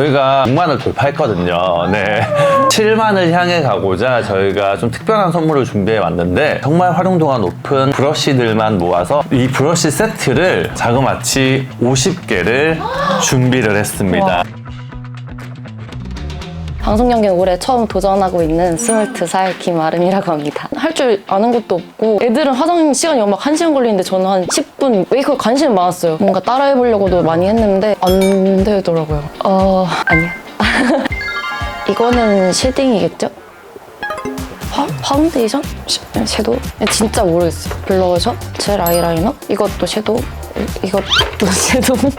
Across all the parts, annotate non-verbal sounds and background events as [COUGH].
저희가 6만을 돌파했거든요. 네. [LAUGHS] 7만을 향해 가고자 저희가 좀 특별한 선물을 준비해 왔는데 정말 활용도가 높은 브러쉬들만 모아서 이 브러쉬 세트를 자그마치 50개를 준비를 했습니다. 와. 방송 연기는 올해 처음 도전하고 있는 22살 김아름이라고 합니다. 할 줄 아는 것도 없고 애들은 화장 시간이 막 1시간 걸리는데 저는 한 10분 메이크업 관심이 많았어요. 뭔가 따라해보려고도 많이 했는데 안 되더라고요. 어... 아니요. [LAUGHS] 이거는 쉐딩이겠죠? 파, 파운데이션? 시- 섀도우? 진짜 모르겠어요. 블러셔? 젤 아이라이너? 이것도 섀도우? 이- 이것도 [LAUGHS] 섀도우?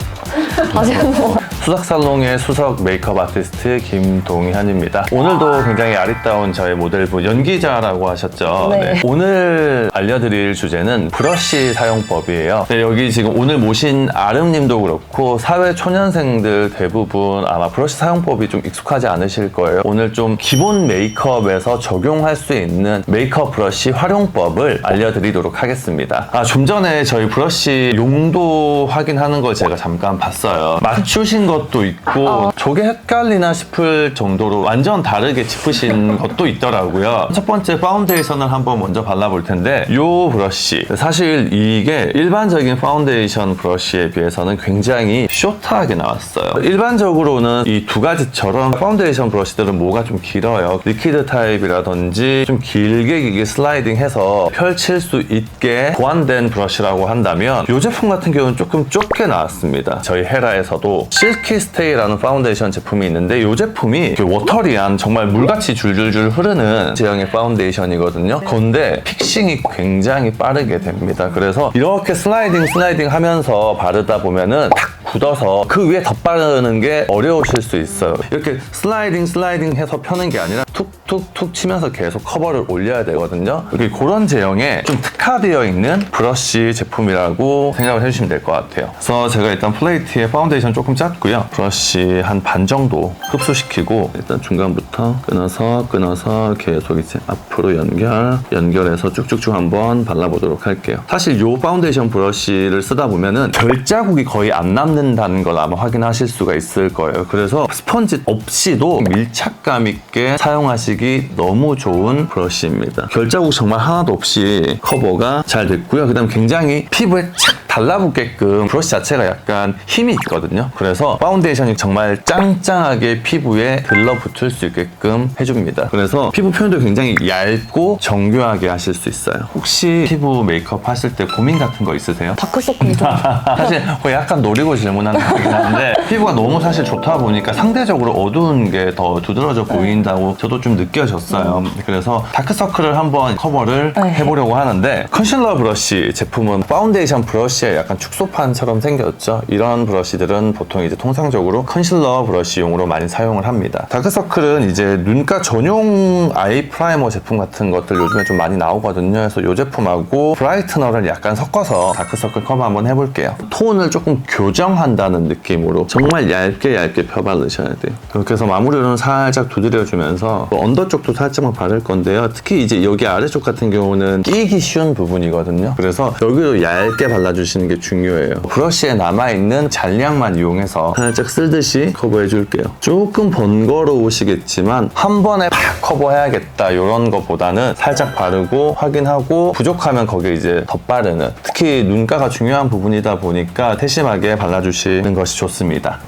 [LAUGHS] 아직 뭐 수석살롱의 수석 메이크업 아티스트 김동현입니다. 오늘도 굉장히 아리따운 저의 모델분 연기자라고 하셨죠. 네. 오늘 알려드릴 주제는 브러쉬 사용법이에요. 네, 여기 지금 오늘 모신 아름님도 그렇고 사회 초년생들 대부분 아마 브러쉬 사용법이 좀 익숙하지 않으실 거예요. 오늘 좀 기본 메이크업에서 적용할 수 있는 메이크업 브러쉬 활용법을 알려드리도록 하겠습니다. 아, 좀 전에 저희 브러쉬 용도 확인하는 걸 제가 잠깐 봤어요. 맞추신 것도 있고 저게 헷갈리나 싶을 정도로 완전 다르게 짚으신 [LAUGHS] 것도 있더라고요. 첫 번째 파운데이션을 한번 먼저 발라볼 텐데 이 브러쉬 사실 이게 일반적인 파운데이션 브러쉬에 비해서는 굉장히 쇼트하게 나왔어요. 일반적으로는 이 두 가지처럼 파운데이션 브러쉬들은 뭐가 좀 길어요. 리퀴드 타입이라든지 좀 길게 길게 슬라이딩해서 펼칠 수 있게 보완된 브러쉬라고 한다면 이 제품 같은 경우는 조금 좁게 나왔습니다. 저희 헤라에서도 실키 스테이라는 파운데이션 제품이 있는데 이 제품이 그 워터리한 정말 물같이 줄줄줄 흐르는 제형의 파운데이션이거든요. 그런데 픽싱이 굉장히 빠르게 됩니다. 그래서 이렇게 슬라이딩 슬라이딩 하면서 바르다 보면은 탁 굳어서 그 위에 덧바르는 게 어려우실 수 있어요. 이렇게 슬라이딩 슬라이딩 해서 펴는 게 아니라 툭툭툭 치면서 계속 커버를 올려야 되거든요. 이렇게 그런 제형에 좀 특화되어 있는 브러쉬 제품이라고 생각을 해주시면 될 것 같아요. 그래서 제가 일단 플레이트에 파운데이션 조금 짰고요. 브러쉬 한 반 정도 흡수시키고 일단 중간부터 끊어서 끊어서 계속 이제 앞으로 연결 연결해서 쭉쭉쭉 한번 발라보도록 할게요. 사실 이 파운데이션 브러쉬를 쓰다 보면은 결자국이 거의 안 남는 다는 걸 아마 확인하실 수가 있을 거예요. 그래서 스펀지 없이도 밀착감 있게 사용하시기 너무 좋은 브러쉬입니다. 결자국 정말 하나도 없이 커버가 잘 됐고요. 그 다음 굉장히 피부에 착 달라붙게끔 브러쉬 자체가 약간 힘이 있거든요. 그래서 파운데이션이 정말 짱짱하게 피부에 들러붙을 수 있게끔 해줍니다. 그래서 피부 표현도 굉장히 얇고 정교하게 하실 수 있어요. 혹시 피부 메이크업 하실 때 고민 같은 거 있으세요? 다크서클이 좀 [LAUGHS] 사실 거의 약간 노리고 질문하는 거긴 한데 피부가 너무 사실 좋다 보니까 상대적으로 어두운 게 더 두드러져 보인다고 저도 좀 느껴졌어요. 그래서 다크서클을 한번 커버를 네. 해보려고 하는데 컨실러 브러쉬 제품은 파운데이션 브러쉬 의 약간 축소판처럼 생겼죠. 이런 브러쉬들은 보통 이제 통상적으로 컨실러 브러쉬용으로 많이 사용을 합니다. 다크서클은 이제 눈가 전용 아이 프라이머 제품 같은 것들 요즘에 좀 많이 나오거든요. 그래서 이 제품하고 브라이트너를 약간 섞어서 다크서클 커버 한번 해볼게요. 톤을 조금 교정한다는 느낌으로 정말 얇게 얇게 펴바르셔야 돼요. 그렇게 해서 마무리로는 살짝 두드려주면서 또 언더 쪽도 살짝만 바를 건데요. 특히 이제 여기 아래쪽 같은 경우는 끼기 쉬운 부분이거든요. 그래서 여기도 얇게 발라주시 는 게 중요해요. 브러쉬에 남아있는 잔량만 이용해서 살짝 쓸듯이 커버해 줄게요. 조금 번거로우시겠지만 한 번에 팍 커버해야겠다 이런 것보다는 살짝 바르고 확인하고 부족하면 거기에 이제 덧바르는 특히 눈가가 중요한 부분이다 보니까 세심하게 발라주시는 것이 좋습니다.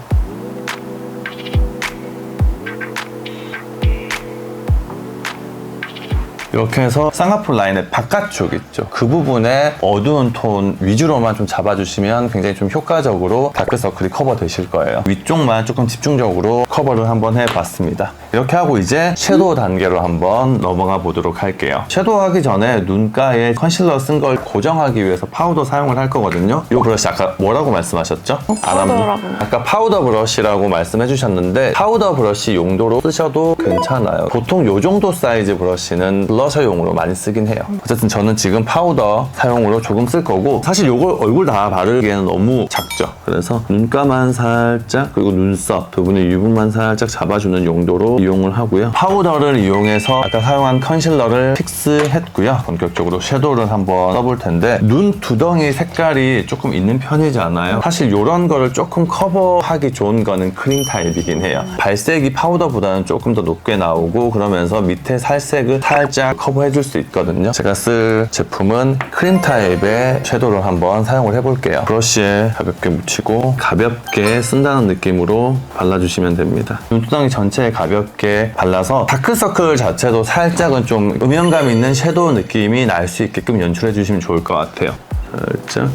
이렇게 해서 쌍꺼풀 라인의 바깥쪽 있죠. 그 부분에 어두운 톤 위주로만 좀 잡아주시면 굉장히 좀 효과적으로 다크서클이 커버되실 거예요. 위쪽만 조금 집중적으로 커버를 한번 해봤습니다. 이렇게 하고 이제 섀도우 단계로 한번 넘어가 보도록 할게요. 섀도우 하기 전에 눈가에 컨실러 쓴 걸 고정하기 위해서 파우더 사용을 할 거거든요. 이 브러쉬 아까 뭐라고 말씀하셨죠? 아람님? 파우더라고. 아까 파우더 브러쉬라고 말씀해 주셨는데 파우더 브러쉬 용도로 쓰셔도 괜찮아요. 보통 요 정도 사이즈 브러쉬는 블러셔용으로 많이 쓰긴 해요. 어쨌든 저는 지금 파우더 사용으로 조금 쓸 거고 사실 요걸 얼굴 다 바르기에는 너무 작죠. 그래서 눈가만 살짝 그리고 눈썹 부분의 유분만 살짝 잡아주는 용도로 이용을 하고요. 파우더를 이용해서 아까 사용한 컨실러를 픽스했고요. 본격적으로 섀도우를 한번 써볼 텐데 눈 두덩이 색깔이 조금 있는 편이지 않아요? 사실 이런 거를 조금 커버하기 좋은 거는 크림 타입이긴 해요. 발색이 파우더보다는 조금 더 높게 나오고 그러면서 밑에 살색을 살짝 커버해줄 수 있거든요. 제가 쓸 제품은 크림 타입의 섀도우를 한번 사용을 해볼게요. 브러쉬에 가볍게 묻히고 가볍게 쓴다는 느낌으로 발라주시면 됩니다. 눈두덩이 전체에 가볍게 발라서 다크서클 자체도 살짝은 좀 음영감 있는 섀도우 느낌이 날 수 있게끔 연출해 주시면 좋을 것 같아요. 살짝.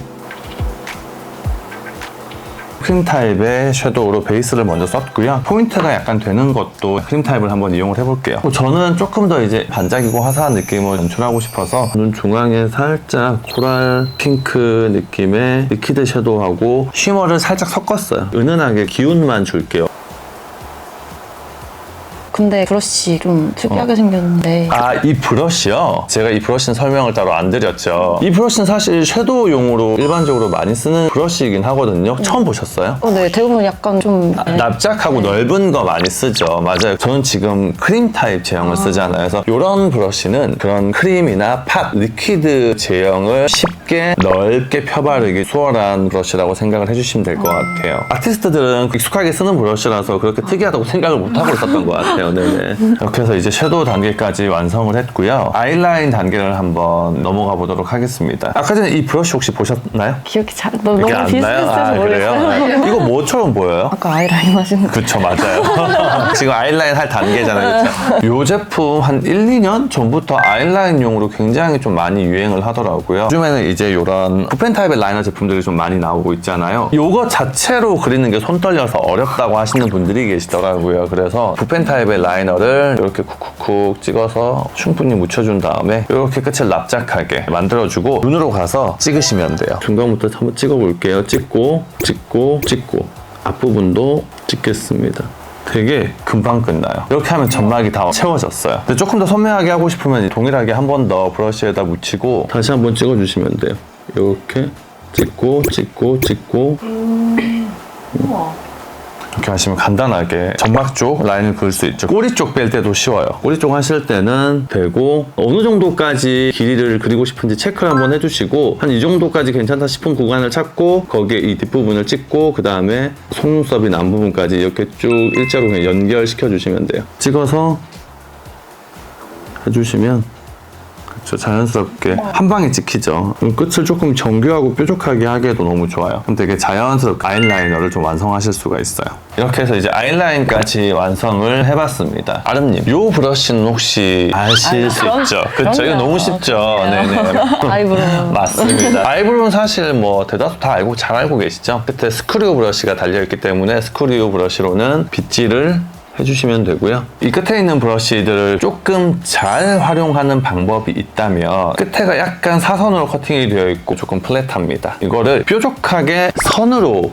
크림 타입의 섀도우로 베이스를 먼저 썼고요. 포인트가 약간 되는 것도 크림 타입을 한번 이용을 해볼게요. 뭐 저는 조금 더 이제 반짝이고 화사한 느낌을 연출하고 싶어서 눈 중앙에 살짝 코랄 핑크 느낌의 리퀴드 섀도우하고 쉬머를 살짝 섞었어요. 은은하게 기운만 줄게요. 근데 브러쉬 좀 특이하게 생겼는데 아, 이 브러쉬요? 제가 이 브러쉬는 설명을 따로 안 드렸죠. 이 브러쉬는 사실 섀도우용으로 일반적으로 많이 쓰는 브러쉬이긴 하거든요. 처음 보셨어요? 어, 네 대부분 약간 좀 네. 납작하고 넓은 거 많이 쓰죠. 맞아요. 저는 지금 크림 타입 제형을 쓰잖아요. 그래서 이런 브러쉬는 그런 크림이나 팥, 리퀴드 제형을 쉽게 넓게 펴바르기 수월한 브러쉬라고 생각을 해주시면 될 것 같아요. 아티스트들은 익숙하게 쓰는 브러쉬라서 그렇게 특이하다고 생각을 못 하고 있었던 것 같아요. 네네. 이렇게 해서 이제 섀도우 단계까지 완성을 했고요. 아이라인 단계를 한번 넘어가 보도록 하겠습니다. 아까 전에 이 브러쉬 혹시 보셨나요? 기억이 잘 너무 이게 안 나요? 비슷해서 아, 모르겠어요. 그래요? 이거 뭐처럼 보여요? 아까 아이라인 하신 거 그쵸 맞아요 [LAUGHS] 지금 아이라인 할 단계잖아요 그쵸 이 제품 한 1, 2년 전부터 아이라인용으로 굉장히 좀 많이 유행을 하더라고요 요즘에는 이제 이런 붓펜 타입의 라이너 제품들이 좀 많이 나오고 있잖아요. 요거 자체로 그리는 게 손 떨려서 어렵다고 하시는 분들이 계시더라고요. 그래서 붓펜 타입의 라이너를 이렇게 쿡쿡쿡 찍어서 충분히 묻혀준 다음에 이렇게 끝을 납작하게 만들어주고 눈으로 가서 찍으시면 돼요. 중간부터 한번 찍어볼게요. 찍고 찍고 찍고. 앞부분도 찍겠습니다. 되게 금방 끝나요. 이렇게 하면 점막이 다 채워졌어요. 근데 조금 더 선명하게 하고 싶으면 동일하게 한 번 더 브러쉬에다 묻히고 다시 한 번 찍어주시면 돼요. 이렇게 찍고 찍고 찍고 이렇게 하시면 간단하게 점막 쪽 라인을 그을 수 있죠. 꼬리 쪽 뺄 때도 쉬워요. 꼬리 쪽 하실 때는 되고 어느 정도까지 길이를 그리고 싶은지 체크를 한번 해주시고 한 이 정도까지 괜찮다 싶은 구간을 찾고 거기에 이 뒷부분을 찍고 그 다음에 속눈썹이 난 부분까지 이렇게 쭉 일자로 그냥 연결시켜 주시면 돼요. 찍어서 해주시면 그렇죠. 자연스럽게 한 방에 찍히죠. 그럼 끝을 조금 정교하고 뾰족하게 하기에도 너무 좋아요. 그럼 되게 자연스럽게 아이라이너를 좀 완성하실 수가 있어요. 이렇게 해서 이제 아이라인까지 완성을 해봤습니다. 아름님, 이 브러쉬는 혹시 아실 아유, 수 그럼- 있죠? 그렇죠. 이거. 너무 쉽죠. 네네. [LAUGHS] 아이브로우 맞습니다. 아이브로우는 사실 뭐 대다수 다 알고 잘 알고 계시죠? 끝에 스크류 브러쉬가 달려있기 때문에 스크류 브러쉬로는 빗질을 해주시면 되고요. 이 끝에 있는 브러쉬들을 조금 잘 활용하는 방법이 있다면 끝에가 약간 사선으로 커팅이 되어 있고 조금 플랫합니다. 이거를 뾰족하게 선으로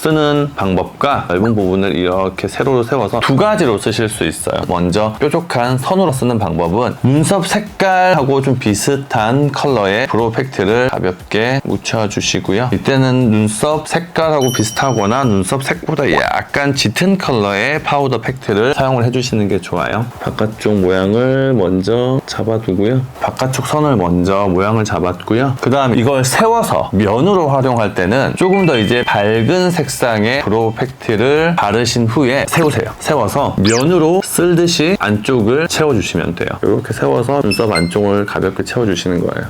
쓰는 방법과 넓은 부분을 이렇게 세로로 세워서 두 가지로 쓰실 수 있어요. 먼저 뾰족한 선으로 쓰는 방법은 눈썹 색깔하고 좀 비슷한 컬러의 브로우 팩트를 가볍게 묻혀주시고요. 이때는 눈썹 색깔하고 비슷하거나 눈썹 색보다 약간 짙은 컬러의 파우더 팩트를 사용을 해주시는 게 좋아요. 바깥쪽 모양을 먼저 잡아두고요. 바깥쪽 선을 먼저 모양을 잡았고요. 그 다음 이걸 세워서 면으로 활용할 때는 조금 더 이제 밝은 색 상의 브로우 팩트를 바르신 후에 세우세요. 세워서 면으로 쓸듯이 안쪽을 채워주시면 돼요. 이렇게 세워서 눈썹 안쪽을 가볍게 채워주시는 거예요.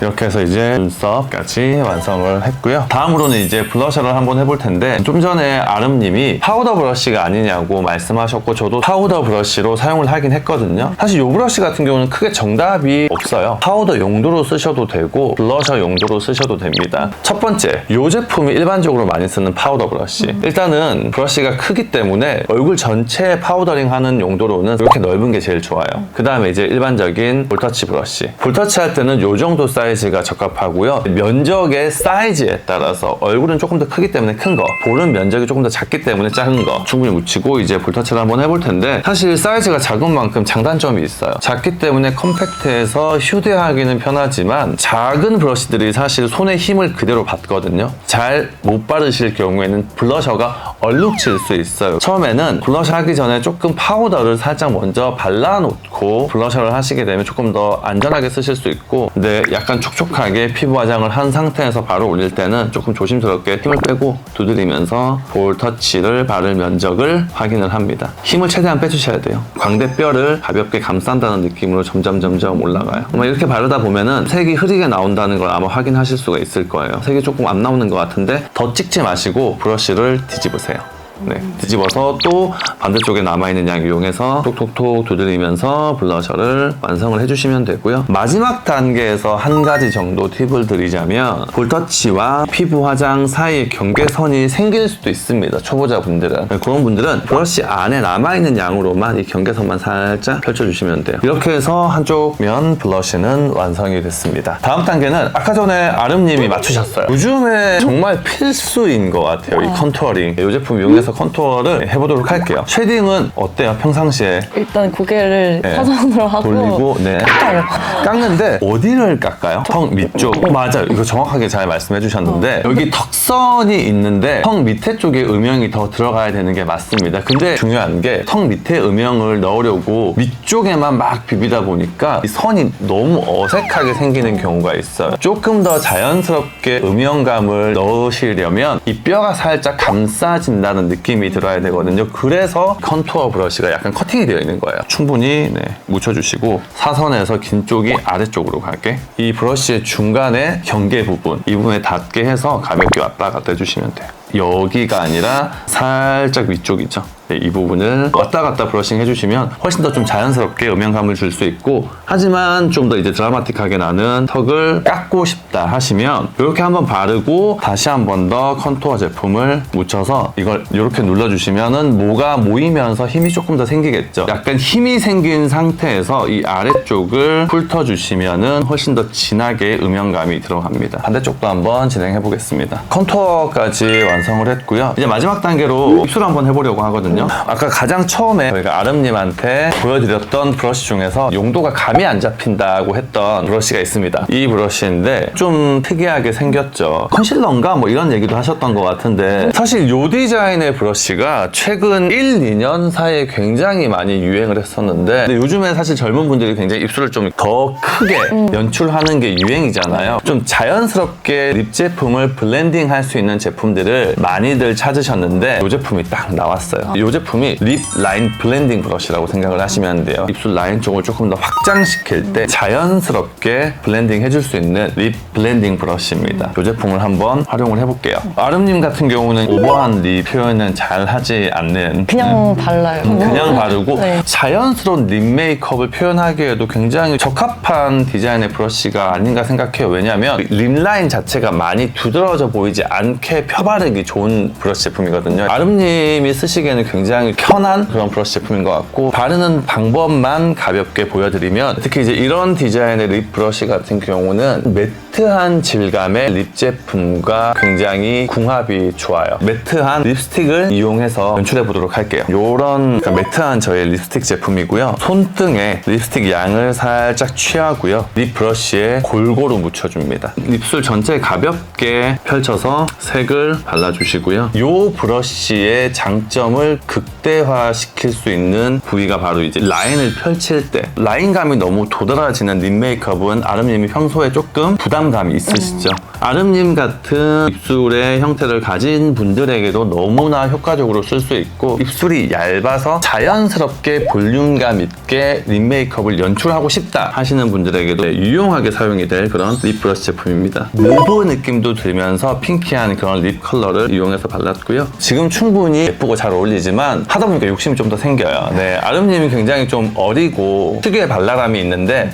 이렇게 해서 이제 눈썹까지 완성을 했고요. 다음으로는 이제 블러셔를 한번 해볼 텐데 좀 전에 아름님이 파우더 브러쉬가 아니냐고 말씀하셨고 저도 파우더 브러쉬로 사용을 하긴 했거든요. 사실 이 브러쉬 같은 경우는 크게 정답이 없어요. 파우더 용도로 쓰셔도 되고 블러셔 용도로 쓰셔도 됩니다. 첫 번째, 이 제품이 일반적으로 많이 쓰는 파우더 브러쉬. 일단은 브러쉬가 크기 때문에 얼굴 전체에 파우더링 하는 용도로는 이렇게 넓은 게 제일 좋아요. 그 다음에 이제 일반적인 볼터치 브러쉬. 볼터치 할 때는 이 정도 사이즈 사이즈가 적합하고요. 면적의 사이즈에 따라서 얼굴은 조금 더 크기 때문에 큰 거, 볼은 면적이 조금 더 작기 때문에 작은 거 충분히 묻히고 이제 볼터치를 한번 해볼 텐데 사실 사이즈가 작은 만큼 장단점이 있어요. 작기 때문에 컴팩트해서 휴대하기는 편하지만 작은 브러쉬들이 사실 손에 힘을 그대로 받거든요. 잘 못 바르실 경우에는 블러셔가 얼룩질 수 있어요. 처음에는 블러셔 하기 전에 조금 파우더를 살짝 먼저 발라놓고 블러셔를 하시게 되면 조금 더 안전하게 쓰실 수 있고 근데 약간 촉촉하게 피부 화장을 한 상태에서 바로 올릴 때는 조금 조심스럽게 힘을 빼고 두드리면서 볼 터치를 바를 면적을 확인을 합니다. 힘을 최대한 빼주셔야 돼요. 광대뼈를 가볍게 감싼다는 느낌으로 점점 점점 올라가요. 아마 이렇게 바르다 보면은 색이 흐리게 나온다는 걸 아마 확인하실 수가 있을 거예요. 색이 조금 안 나오는 것 같은데 더 찍지 마시고 브러쉬를 뒤집으세요. 네, 뒤집어서 또 반대쪽에 남아있는 양 이용해서 톡톡톡 두드리면서 블러셔를 완성을 해주시면 되고요. 마지막 단계에서 한 가지 정도 팁을 드리자면 볼터치와 피부 화장 사이에 경계선이 생길 수도 있습니다. 초보자분들은. 네, 그런 분들은 브러쉬 안에 남아있는 양으로만 이 경계선만 살짝 펼쳐주시면 돼요. 이렇게 해서 한쪽 면 블러쉬는 완성이 됐습니다. 다음 단계는 아까 전에 아름님이 맞추셨어요. 요즘에 정말 필수인 것 같아요. 이 컨투어링. 이 제품 이용해서 컨투어를 해보도록 할게요. 쉐딩은 어때요? 평상시에 일단 고개를 네. 사선으로 하고 돌리고 네. 깎아요. 깎는데 어디를 깎아요? 턱 밑쪽. 어, 맞아요. 이거 정확하게 잘 말씀해 주셨는데 여기 턱선이 있는데 턱 밑에 쪽에 음영이 더 들어가야 되는 게 맞습니다. 근데 중요한 게 턱 밑에 음영을 넣으려고 위쪽에만 막 비비다 보니까 이 선이 너무 어색하게 생기는 경우가 있어요. 조금 더 자연스럽게 음영감을 넣으시려면 이 뼈가 살짝 감싸진다는 느낌 이 들어야 되거든요. 그래서 컨투어 브러쉬가 약간 커팅이 되어 있는 거예요. 충분히 네, 묻혀주시고 사선에서 긴 쪽이 아래쪽으로 갈게. 이 브러쉬의 중간에 경계 부분, 이 부분에 닿게 해서 가볍게 왔다 갔다 해주시면 돼요. 여기가 아니라 살짝 위쪽이죠. 네, 이 부분을 왔다 갔다 브러싱 해주시면 훨씬 더 좀 자연스럽게 음영감을 줄 수 있고 하지만 좀 더 이제 드라마틱하게 나는 턱을 깎고 싶다 하시면 이렇게 한번 바르고 다시 한 번 더 컨투어 제품을 묻혀서 이걸 이렇게 눌러주시면은 모가 모이면서 힘이 조금 더 생기겠죠. 약간 힘이 생긴 상태에서 이 아래쪽을 훑어주시면은 훨씬 더 진하게 음영감이 들어갑니다. 반대쪽도 한번 진행해 보겠습니다. 컨투어까지 완성 을 했고요. 이제 마지막 단계로 입술 한번 해보려고 하거든요. 아까 가장 처음에 저희가 아름님한테 보여드렸던 브러쉬 중에서 용도가 감이 안 잡힌다고 했던 브러쉬가 있습니다. 이 브러쉬인데 좀 특이하게 생겼죠. 컨실러인가 뭐 이런 얘기도 하셨던 것 같은데 사실 이 디자인의 브러쉬가 최근 1, 2년 사이에 굉장히 많이 유행을 했었는데 요즘에 사실 젊은 분들이 굉장히 입술을 좀 더 크게 연출하는 게 유행이잖아요. 좀 자연스럽게 립 제품을 블렌딩 할 수 있는 제품들을 많이들 찾으셨는데 이 제품이 딱 나왔어요. 이 제품이 립 라인 블렌딩 브러쉬라고 생각을 하시면 돼요. 입술 라인 쪽을 조금 더 확장시킬 때 자연스럽게 블렌딩 해줄 수 있는 립 블렌딩 브러쉬입니다. 이 제품을 한번 활용을 해볼게요. 아름님 같은 경우는 오버한 립 표현은 잘 하지 않는 그냥 발라요. 음, 그냥 바르고 네. 자연스러운 립 메이크업을 표현하기에도 굉장히 적합한 디자인의 브러쉬가 아닌가 생각해요. 왜냐하면 립 라인 자체가 많이 두드러져 보이지 않게 펴바르기 좋은 브러쉬 제품이거든요. 아름님이 쓰시기에는 굉장히 편한 그런 브러쉬 제품인 것 같고 바르는 방법만 가볍게 보여드리면 특히 이제 이런 디자인의 립 브러쉬 같은 경우는 매트한 질감의 립 제품과 굉장히 궁합이 좋아요. 매트한 립스틱을 이용해서 연출해 보도록 할게요. 이런 매트한 저의 립스틱 제품이고요. 손등에 립스틱 양을 살짝 취하고요. 립 브러쉬에 골고루 묻혀줍니다. 입술 전체 가볍게 펼쳐서 색을 발라 주시고요. 이 브러쉬의 장점을 극대화시킬 수 있는 부위가 바로 이제 라인을 펼칠 때 라인감이 너무 도드라지는 립 메이크업은 아름님이 평소에 조금 부담감이 있으시죠? 아름님 같은 입술의 형태를 가진 분들에게도 너무나 효과적으로 쓸 수 있고 입술이 얇아서 자연스럽게 볼륨감 있게 립 메이크업을 연출하고 싶다 하시는 분들에게도 유용하게 사용이 될 그런 립 브러쉬 제품입니다. 모브 느낌도 들면서 핑키한 그런 립 컬러 를 이용해서 발랐고요. 지금 충분히 예쁘고 잘 어울리지만 하다 보니까 욕심이 좀 더 생겨요. 네, 아름님이 굉장히 좀 어리고 특유의 발랄함이 있는데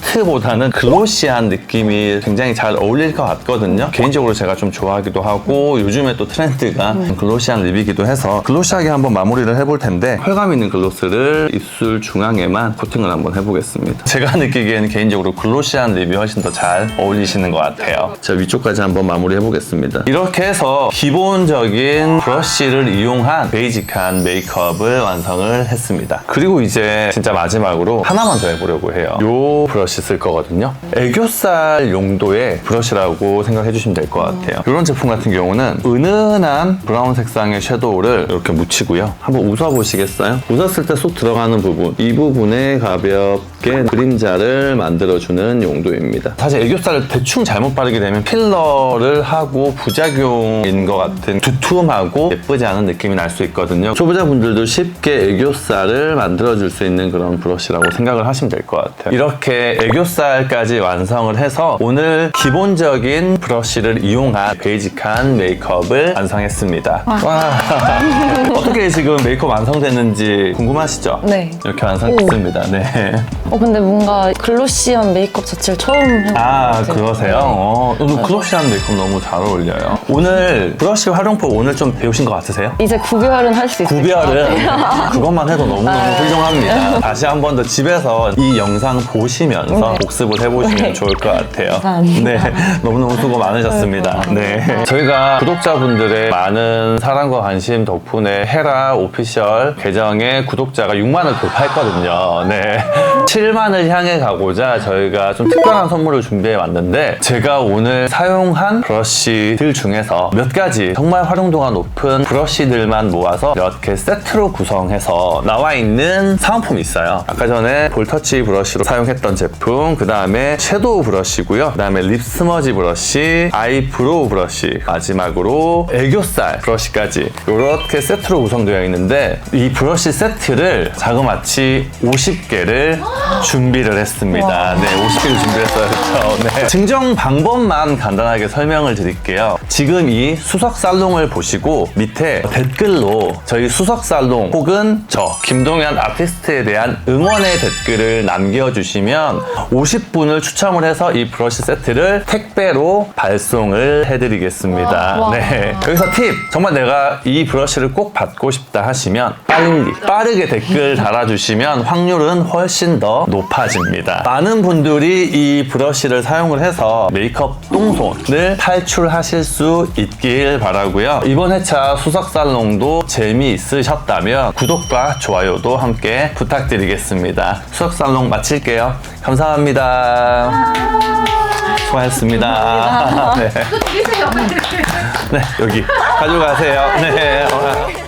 매트 매트보다는 글로시한 느낌이 굉장히 잘 어울릴 것 같거든요. 개인적으로 제가 좀 좋아하기도 하고 요즘에 또 트렌드가 글로시한 립이기도 해서 글로시하게 한번 마무리를 해볼 텐데 컬감 있는 글로스를 입술 중앙에만 코팅을 한번 해보겠습니다. 제가 [LAUGHS] 느끼기에는 개인적으로 글로시한 립이 훨씬 더 잘 어울리시는 것 같아요. 자 위쪽까지 한번 마무리 해보겠습니다. 이렇게 해서 기본적인 브러쉬를 이용한 베이직한 메이크업을 완성을 했습니다. 그리고 이제 진짜 마지막으로 하나만 더 해보려고 해요. 요 브러쉬 쓸 거거든요. 애교살 용도의 브러쉬라고 생각해 주시면 될 것 같아요. 이런 제품 같은 경우는 은은한 브라운 색상의 섀도우를 이렇게 묻히고요. 한번 웃어보시겠어요? 웃었을 때 쏙 들어가는 부분, 이 부분에 가볍게 그림자를 만들어주는 용도입니다. 사실 애교살을 대충 잘못 바르게 되면 필러를 하고 부작용인 것 같은 두툼하고 예쁘지 않은 느낌이 날 수 있거든요. 초보자분들도 쉽게 애교살을 만들어줄 수 있는 그런 브러쉬라고 생각을 하시면 될 것 같아요. 이렇게 애교살까지 완성을 해서 오늘 기본적인 브러쉬를 이용한 베이직한 메이크업을 완성했습니다. 와. [LAUGHS] 어떻게 지금 메이크업 완성됐는지 궁금하시죠? 네. 이렇게 완성했습니다. 네. 어 근데 뭔가 글로시한 메이크업 자체를 처음 해본 것아 같아요. 그러세요? 어, 오늘 글로시한 메이크업 너무 잘 어울려요. 오늘 브러쉬 활용법 오늘 좀 배우신 것 같으세요? 이제 구별은 할수것 구별은. 그것만 해도 너무너무 훌륭합니다. 다시 한 번 더 집에서 이 영상 보시면 서 네. 복습을 해보시면 네. 좋을 것 같아요. 감사합니다. 네, 너무너무 수고 많으셨습니다. 네. 저희가 구독자분들의 많은 사랑과 관심 덕분에 헤라 오피셜 계정의 구독자가 6만을 돌파했거든요. 네. 7만을 향해 가고자 저희가 좀 특별한 선물을 준비해 왔는데 제가 오늘 사용한 브러쉬들 중에서 몇 가지 정말 활용도가 높은 브러쉬들만 모아서 이렇게 세트로 구성해서 나와 있는 사은품이 있어요. 아까 전에 볼터치 브러쉬로 사용했던 제품, 그 다음에 섀도우 브러쉬고요. 그 다음에 립 스머지 브러쉬, 아이브로우 브러쉬, 마지막으로 애교살 브러쉬까지 이렇게 세트로 구성되어 있는데 이 브러쉬 세트를 자그마치 50개를 준비를 했습니다. 네, 50개를 준비했어요. 그렇죠? 네. 증정 방법만 간단하게 설명을 드릴게요. 지금 이 수석 살롱을 보시고 밑에 댓글로 저희 수석 살롱 혹은 저 김동현 아티스트에 대한 응원의 댓글을 남겨주시면 50분을 추첨을 해서 이 브러쉬 세트를 택배로 발송을 해드리겠습니다. 와. 네. 여기서 팁! 정말 내가 이 브러쉬를 꼭 받고 싶다 하시면 빨리 빠르게 댓글 달아주시면 확률은 훨씬 더 높아집니다. 많은 분들이 이 브러쉬를 사용을 해서 메이크업 똥손을 탈출하실 수 있길 바라고요. 이번 회차 수석살롱도 재미있으셨다면 구독과 좋아요도 함께 부탁드리겠습니다. 수석살롱 마칠게요. 감사합니다. 수고하셨습니다. 네. 네, 여기 가져가세요. 네. 어,